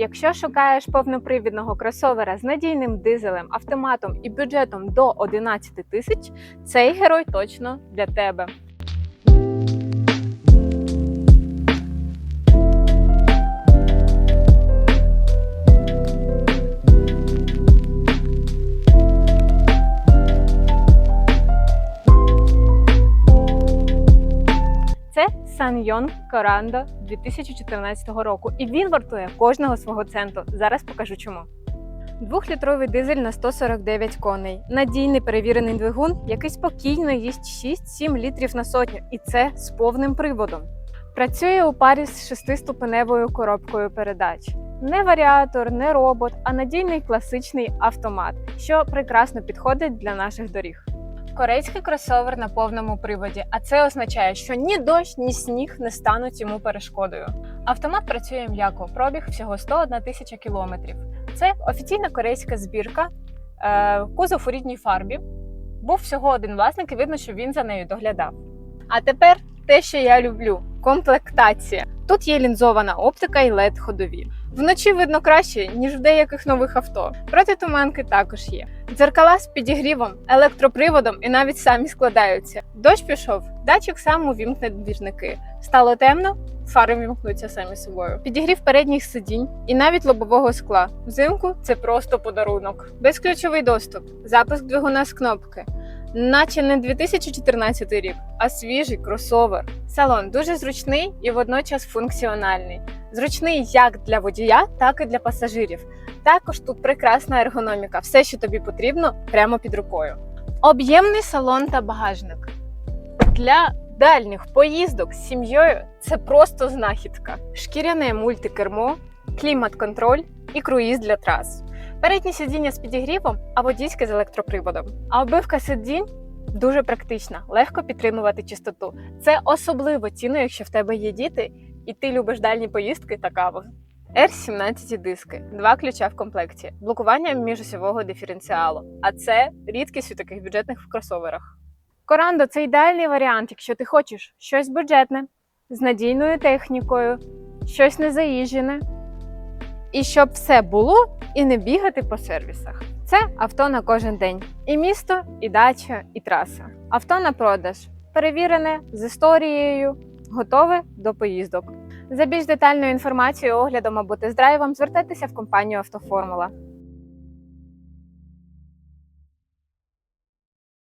Якщо шукаєш повнопривідного кросовера з надійним дизелем, автоматом і бюджетом до 11 тисяч, цей герой точно для тебе. Це Саньйонг Корандо 2014 року, і він вартує кожного свого центу. Зараз покажу чому. Двохлітровий дизель на 149 коней, надійний перевірений двигун, який спокійно їсть 6-7 літрів на сотню, і це з повним приводом. Працює у парі з шестиступеневою коробкою передач. Не варіатор, не робот, а надійний класичний автомат, що прекрасно підходить для наших доріг. Корейський кросовер на повному приводі, а це означає, що ні дощ, ні сніг не стануть йому перешкодою. Автомат працює м'яко, пробіг всього 101 тисяча кілометрів. Це офіційна корейська збірка, е, кузов у рідній фарбі. Був всього один власник, і видно, що він за нею доглядав. А тепер те, що я люблю комплектація. Тут є лінзована оптика і led ходові. Вночі видно краще, ніж в деяких нових авто. Протитуманки також є. Дзеркала з підігрівом, електроприводом і навіть самі складаються. Дощ пішов, датчик сам увімкне двіжники. Стало темно, фари вімкнуться самі собою. Підігрів передніх сидінь і навіть лобового скла. Взимку це просто подарунок. Безключовий доступ, запуск двигуна з кнопки. Наче не 2014 рік, а свіжий кросовер. Салон дуже зручний і водночас функціональний. Зручний як для водія, так і для пасажирів. Також тут прекрасна ергономіка, все, що тобі потрібно, прямо під рукою. Об'ємний салон та багажник. Для дальніх поїздок з сім'єю це просто знахідка. Шкіряне мультикермо, клімат-контроль і круїз для трас. Переднє сидіння з підігрівом, а водійське з електроприводом. А обивка сидінь дуже практична, легко підтримувати чистоту. Це особливо цінно, якщо в тебе є діти і ти любиш дальні поїздки та каву. R17 диски, два ключа в комплекті, блокування міжосьового диференціалу. А це рідкість у таких бюджетних кросоверах. Корандо це ідеальний варіант, якщо ти хочеш щось бюджетне, з надійною технікою, щось незаїжджене. І щоб все було і не бігати по сервісах. Це авто на кожен день. І місто, і дача, і траса. Авто на продаж. Перевірене з історією, готове до поїздок. За більш детальною інформацією, оглядом або тест-драйвом звертайтеся в компанію Автоформула.